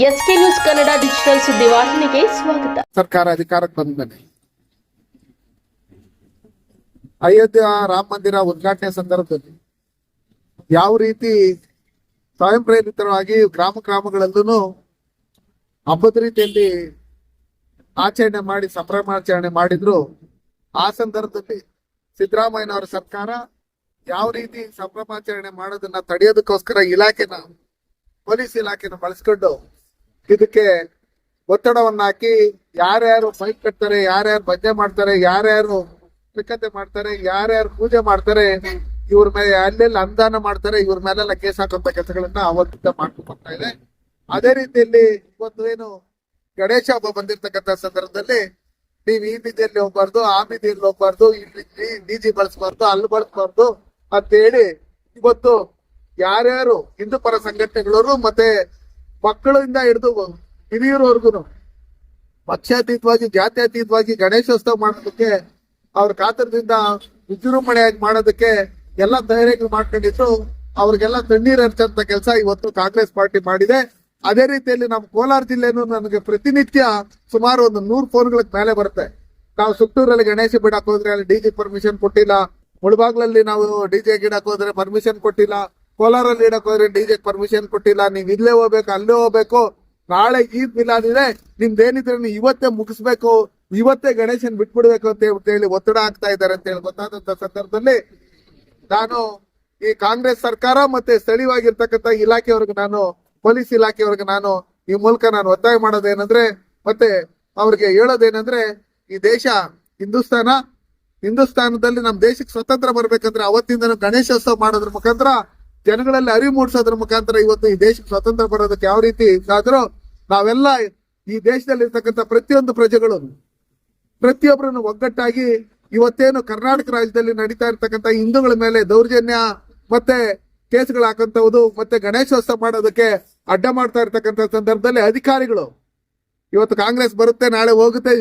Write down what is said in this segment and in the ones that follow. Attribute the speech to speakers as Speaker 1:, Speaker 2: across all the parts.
Speaker 1: S K news Kannada digital ಸುದ್ದಿವಾಹಿನಿಗೆ ಸ್ವಾಗತ.
Speaker 2: ಸರ್ಕಾರ ಅಧಿಕಾರಕ್ಕೆ ಬಂದ ಮೇಲೆ ಅಯೋಧ್ಯ ರಾಮ ಮಂದಿರ ಉದ್ಘಾಟನೆ ಸಂದರ್ಭದಲ್ಲಿ ಯಾವ ರೀತಿ ಸ್ವಯಂ ಪ್ರೇರಿತವಾಗಿ ಗ್ರಾಮ ಗ್ರಾಮಗಳಲ್ಲೂ ಹಬ್ಬದ ರೀತಿಯಲ್ಲಿ ಆಚರಣೆ ಮಾಡಿ, ಸಂಭ್ರಮಾಚರಣೆ ಮಾಡಿದ್ರು, ಆ ಸಂದರ್ಭದಲ್ಲಿ ಸಿದ್ದರಾಮಯ್ಯನವರ ಸರ್ಕಾರ ಯಾವ ರೀತಿ ಸಂಭ್ರಮಾಚರಣೆ ಮಾಡೋದನ್ನ ತಡೆಯೋದಕ್ಕೋಸ್ಕರ ಇಲಾಖೆನ, ಪೊಲೀಸ್ ಇಲಾಖೆನ ಬಳಸ್ಕೊಂಡು ಇದಕ್ಕೆ ಒತ್ತಡವನ್ನ ಹಾಕಿ ಯಾರ್ಯಾರು ಬೈಕ್ ಕಟ್ತಾರೆ, ಯಾರ್ಯಾರು ಭಜನೆ ಮಾಡ್ತಾರೆ, ಯಾರ್ಯಾರು ಪಿಕತೆ ಮಾಡ್ತಾರೆ, ಯಾರ್ಯಾರು ಪೂಜೆ ಮಾಡ್ತಾರೆ, ಇವ್ರ ಮೇಲೆ ಅಲ್ಲೆಲ್ಲ ಅನುದಾನ ಮಾಡ್ತಾರೆ, ಇವ್ರ ಮೇಲೆಲ್ಲ ಕೇಸ್ ಹಾಕುವಂತ ಕೆಲಸಗಳನ್ನ ಅವತ್ತಿಂದ ಮಾಡ್ಕೊಂಡು ಇದೆ. ಅದೇ ರೀತಿಯಲ್ಲಿ ಇವತ್ತು ಏನು ಗಣೇಶ ಹಬ್ಬ ಬಂದಿರ್ತಕ್ಕಂಥ ಸಂದರ್ಭದಲ್ಲಿ ನೀವು ಈ ಬೀದಿಯಲ್ಲಿ ಹೋಗ್ಬಾರ್ದು, ಆ ಬೀದಿಯಲ್ಲಿ ಹೋಗ್ಬಾರ್ದು ಇಲ್ಲಿ ಡಿಜಿ ಬಳಸ್ಬಾರ್ದು, ಅಲ್ಲಿ ಬಳಸ್ಬಾರ್ದು ಅಂತ ಹೇಳಿ ಇವತ್ತು ಯಾರ್ಯಾರು ಹಿಂದೂ ಪರ ಸಂಘಟನೆಗಳವರು ಮತ್ತೆ ಮಕ್ಕಳಿಂದ ಹಿಡಿದು ಹಿರಿಯರವರೆಗೂ ಪಕ್ಷಾತೀತವಾಗಿ, ಜಾತ್ಯತೀತವಾಗಿ ಗಣೇಶೋತ್ಸವ ಮಾಡೋದಕ್ಕೆ, ಅವ್ರ ಕಾತರದಿಂದ ವಿಜೃಂಭಣೆಯಾಗಿ ಮಾಡೋದಕ್ಕೆ ಎಲ್ಲ ತಯಾರಿಗಳು ಮಾಡ್ಕೊಂಡಿದ್ರು ಅವ್ರಿಗೆಲ್ಲ ತಣ್ಣೀರ್ ಹರ್ಚಂತ ಕೆಲಸ ಇವತ್ತು ಕಾಂಗ್ರೆಸ್ ಪಾರ್ಟಿ ಮಾಡಿದೆ. ಅದೇ ರೀತಿಯಲ್ಲಿ ನಮ್ಮ ಕೋಲಾರ ಜಿಲ್ಲೆನೂ ನನಗೆ ಪ್ರತಿನಿತ್ಯ ಸುಮಾರು ಒಂದು ನೂರು ಫೋನ್ಗಳ ಮೇಲೆ ಬರುತ್ತೆ. ನಾವು ಸುತ್ತೂರಲ್ಲಿ ಗಣೇಶ ಬಿಡಕ್ ಹೋದ್ರೆ ಅಲ್ಲಿ ಡಿಜೆ ಪರ್ಮಿಷನ್ ಕೊಟ್ಟಿಲ್ಲ. ಮುಳಬಾಗ್ಲಲ್ಲಿ ನಾವು ಡಿಜೆ ಗಿಡಕ್ ಹೋದ್ರೆ ಪರ್ಮಿಷನ್ ಕೊಟ್ಟಿಲ್ಲ. ಕೋಲಾರಲ್ಲಿ ಇಡಕ್ ಹೋದ್ರೆ ಡಿಜೆ ಪರ್ಮಿಷನ್ ಕೊಟ್ಟಿಲ್ಲ, ನೀವ್ ಇಲ್ಲೇ ಹೋಗ್ಬೇಕು, ಅಲ್ಲೇ ಹೋಗ್ಬೇಕು. ನಾಳೆ ಈದ್ ಮಿಲಾದಿದ್ರೆ ಇದೆ ನಿಮ್ದೇನಿದ್ರೆ ನೀವು ಇವತ್ತೇ ಮುಗಿಸ್ಬೇಕು, ಇವತ್ತೇ ಗಣೇಶನ್ ಬಿಟ್ಬಿಡ್ಬೇಕು ಅಂತ ಹೇಳಿ ಒತ್ತಡ ಆಗ್ತಾ ಇದ್ದಾರೆ ಅಂತ ಹೇಳಿ ಗೊತ್ತಾದಂತ ಸಂದರ್ಭದಲ್ಲಿ ನಾನು ಈ ಕಾಂಗ್ರೆಸ್ ಸರ್ಕಾರ ಮತ್ತೆ ಸ್ಥಳೀಯವಾಗಿರ್ತಕ್ಕಂಥ ಇಲಾಖೆಯವ್ರಿಗೆ ನಾನು, ಪೊಲೀಸ್ ಇಲಾಖೆಯವ್ರಿಗೆ ನಾನು ಈ ಮೂಲಕ ನಾನು ಒತ್ತಾಯ ಮಾಡೋದೇನಂದ್ರೆ, ಮತ್ತೆ ಅವ್ರಿಗೆ ಹೇಳೋದೇನಂದ್ರೆ, ಈ ದೇಶ ಹಿಂದೂಸ್ತಾನ, ಹಿಂದೂಸ್ತಾನದಲ್ಲಿ ನಮ್ಮ ದೇಶಕ್ಕೆ ಸ್ವತಂತ್ರ ಬರ್ಬೇಕಂದ್ರೆ ಅವತ್ತಿಂದ ಗಣೇಶೋತ್ಸವ ಮಾಡೋದ್ರ ಮುಖಾಂತರ ಜನಗಳಲ್ಲಿ ಅರಿವು ಮೂಡಿಸೋದ್ರ ಮುಖಾಂತರ ಇವತ್ತು ಈ ದೇಶಕ್ಕೆ ಸ್ವತಂತ್ರ ಬರೋದಕ್ಕೆ ಯಾವ ರೀತಿ ಆದ್ರೂ ನಾವೆಲ್ಲ ಈ ದೇಶದಲ್ಲಿ ಇರ್ತಕ್ಕಂಥ ಪ್ರತಿಯೊಂದು ಪ್ರಜೆಗಳು, ಪ್ರತಿಯೊಬ್ಬರನ್ನು ಒಗ್ಗಟ್ಟಾಗಿ ಇವತ್ತೇನು ಕರ್ನಾಟಕ ರಾಜ್ಯದಲ್ಲಿ ನಡೀತಾ ಇರ್ತಕ್ಕಂಥ ಹಿಂದೂಗಳ ಮೇಲೆ ದೌರ್ಜನ್ಯ ಮತ್ತೆ ಕೇಸ್ಗಳು ಹಾಕಂತವುದು ಮತ್ತೆ ಗಣೇಶೋತ್ಸವ ಮಾಡೋದಕ್ಕೆ ಅಡ್ಡ ಮಾಡ್ತಾ ಇರ್ತಕ್ಕಂಥ ಸಂದರ್ಭದಲ್ಲಿ ಅಧಿಕಾರಿಗಳು, ಇವತ್ತು ಕಾಂಗ್ರೆಸ್ ಬರುತ್ತೆ, ನಾಳೆ ಹೋಗುತ್ತೆ.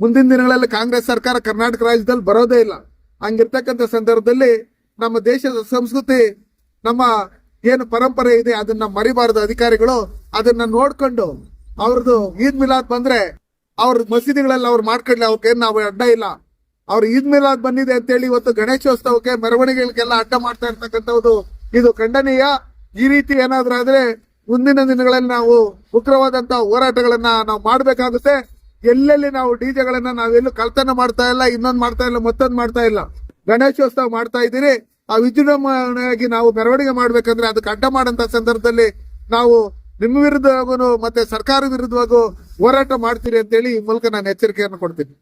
Speaker 2: ಮುಂದಿನ ದಿನಗಳಲ್ಲಿ ಕಾಂಗ್ರೆಸ್ ಸರ್ಕಾರ ಕರ್ನಾಟಕ ರಾಜ್ಯದಲ್ಲಿ ಬರೋದೇ ಇಲ್ಲ. ಹಂಗಿರ್ತಕ್ಕಂಥ ಸಂದರ್ಭದಲ್ಲಿ ನಮ್ಮ ದೇಶದ ಸಂಸ್ಕೃತಿ ನಮ್ಮ ಏನು ಪರಂಪರೆ ಇದೆ, ಅದನ್ನ ಮರಿಬಾರದು ಅಧಿಕಾರಿಗಳು. ಅದನ್ನ ನೋಡ್ಕೊಂಡು ಅವ್ರದ್ದು ಈದ್ ಮಿಲಾದ್ ಬಂದ್ರೆ ಅವ್ರ ಮಸೀದಿಗಳಲ್ಲಿ ಅವ್ರು ಮಾಡ್ಕೊಳ್ಳಿ ಅವ್ರಿಗೆ ನಾವು ಅಡ್ಡ ಇಲ್ಲ. ಅವ್ರ ಈದ್ ಮಿಲಾದ್ ಬಂದಿದೆ ಅಂತೇಳಿ ಇವತ್ತು ಗಣೇಶೋತ್ಸವಕ್ಕೆ ಮೆರವಣಿಗೆಗಳಿಗೆಲ್ಲ ಅಡ್ಡ ಮಾಡ್ತಾ ಇರ್ತಕ್ಕಂಥದ್ದು ಇದು ಖಂಡನೀಯ. ಈ ರೀತಿ ಏನಾದ್ರೂ ಆದ್ರೆ ಮುಂದಿನ ದಿನಗಳಲ್ಲಿ ನಾವು ಉಗ್ರವಾದಂತಹ ಹೋರಾಟಗಳನ್ನ ನಾವು ಮಾಡ್ಬೇಕಾಗುತ್ತೆ. ಎಲ್ಲೆಲ್ಲಿ ನಾವು ಡಿಜೆಗಳನ್ನ ನಾವೆಲ್ಲೂ ಕಳ್ತನ ಮಾಡ್ತಾ ಇಲ್ಲ, ಇನ್ನೊಂದು ಮಾಡ್ತಾ ಇಲ್ಲ, ಮತ್ತೊಂದು ಮಾಡ್ತಾ ಇಲ್ಲ. ಗಣೇಶೋತ್ಸವ ಮಾಡ್ತಾ ಇದ್ದೀರಿ. ಆ ವಿಜೃಂಭಣೆಯಾಗಿ ನಾವು ಮೆರವಣಿಗೆ ಮಾಡ್ಬೇಕಂದ್ರೆ ಅದಕ್ಕೆ ಅಡ್ಡ ಮಾಡಂತ ಸಂದರ್ಭದಲ್ಲಿ ನಾವು ನಿಮ್ಮ ವಿರುದ್ಧವಾಗೂ ಮತ್ತೆ ಸರ್ಕಾರ ವಿರುದ್ಧವಾಗೂ ಹೋರಾಟ ಮಾಡ್ತೀರಿ ಅಂತೇಳಿ ಈ ಮೂಲಕ ನಾನು ಎಚ್ಚರಿಕೆಯನ್ನು ಕೊಡ್ತೀನಿ.